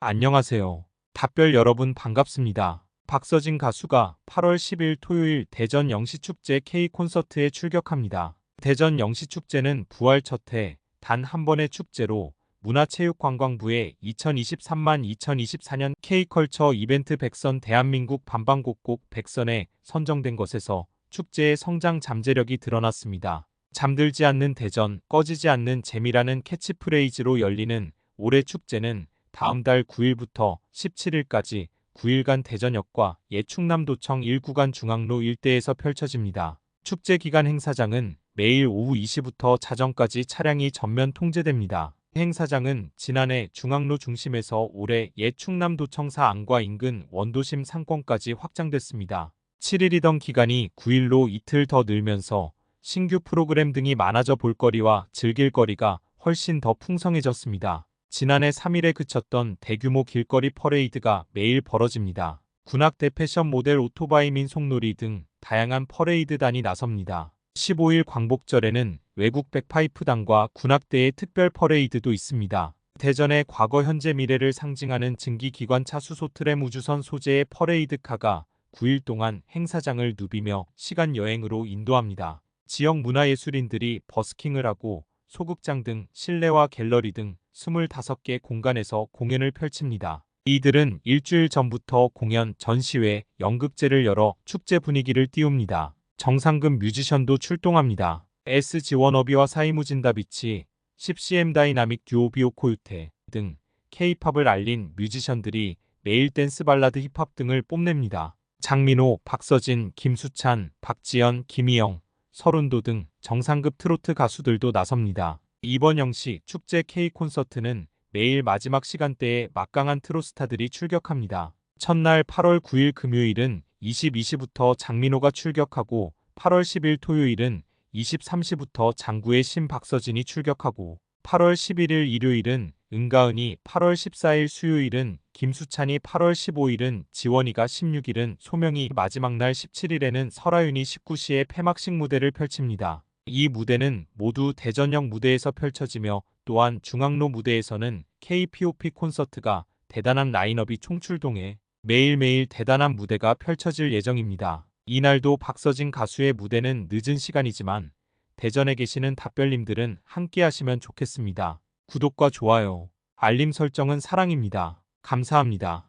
안녕하세요. 답별 여러분 반갑습니다. 박서진 가수가 8월 10일 토요일 대전 영시축제 K 콘서트에 출격합니다. 대전 영시축제는 부활 첫 해 단 한 번의 축제로 문화체육관광부의 2023만 2024년 K컬처 이벤트 백선 대한민국 반방곡곡 백선에 선정된 것에서 축제의 성장 잠재력이 드러났습니다. 잠들지 않는 대전, 꺼지지 않는 재미라는 캐치프레이즈로 열리는 올해 축제는 다음 달 9일부터 17일까지 9일간 대전역과 예충남도청 1구간 중앙로 일대에서 펼쳐집니다. 축제 기간 행사장은 매일 오후 2시부터 자정까지 차량이 전면 통제됩니다. 행사장은 지난해 중앙로 중심에서 올해 예충남도청사 안과 인근 원도심 상권까지 확장됐습니다. 7일이던 기간이 9일로 이틀 더 늘면서 신규 프로그램 등이 많아져 볼거리와 즐길 거리가 훨씬 더 풍성해졌습니다. 지난해 3일에 그쳤던 대규모 길거리 퍼레이드가 매일 벌어집니다. 군악대 패션 모델 오토바이 민속놀이 등 다양한 퍼레이드단이 나섭니다. 15일 광복절에는 외국 백파이프단과 군악대의 특별 퍼레이드도 있습니다. 대전의 과거 현재 미래를 상징하는 증기기관차 수소 트램 우주선 소재의 퍼레이드카가 9일 동안 행사장을 누비며 시간 여행으로 인도합니다. 지역 문화예술인들이 버스킹을 하고 소극장 등 실내와 갤러리 등 25개 공간에서 공연을 펼칩니다. 이들은 일주일 전부터 공연, 전시회, 연극제를 열어 축제 분위기를 띄웁니다. 정상금 뮤지션도 출동합니다. SG 워너비와 사이무진다비치, 10cm 다이나믹 듀오 비오코유테 등 K-팝을 알린 뮤지션들이 매일 댄스 발라드 힙합 등을 뽐냅니다. 장민호, 박서진, 김수찬, 박지연, 김희영, 서른도 등 정상급 트로트 가수들도 나섭니다. 이번 영시 축제 K 콘서트는 매일 마지막 시간대에 막강한 트로스타들이 출격합니다. 첫날 8월 9일 금요일은 22시부터 장민호가 출격하고 8월 10일 토요일은 23시부터 장구의 신박서진이 출격하고 8월 11일 일요일은 은가은이 8월 14일 수요일은 김수찬이 8월 15일은 지원이가 16일은 소명이 마지막 날 17일에는 설아윤이 19시에 폐막식 무대를 펼칩니다. 이 무대는 모두 대전역 무대에서 펼쳐지며 또한 중앙로 무대에서는 KPOP 콘서트가 대단한 라인업이 총출동해 매일매일 대단한 무대가 펼쳐질 예정입니다. 이날도 박서진 가수의 무대는 늦은 시간이지만 대전에 계시는 답별님들은 함께 하시면 좋겠습니다. 구독과 좋아요, 알림 설정은 사랑입니다. 감사합니다.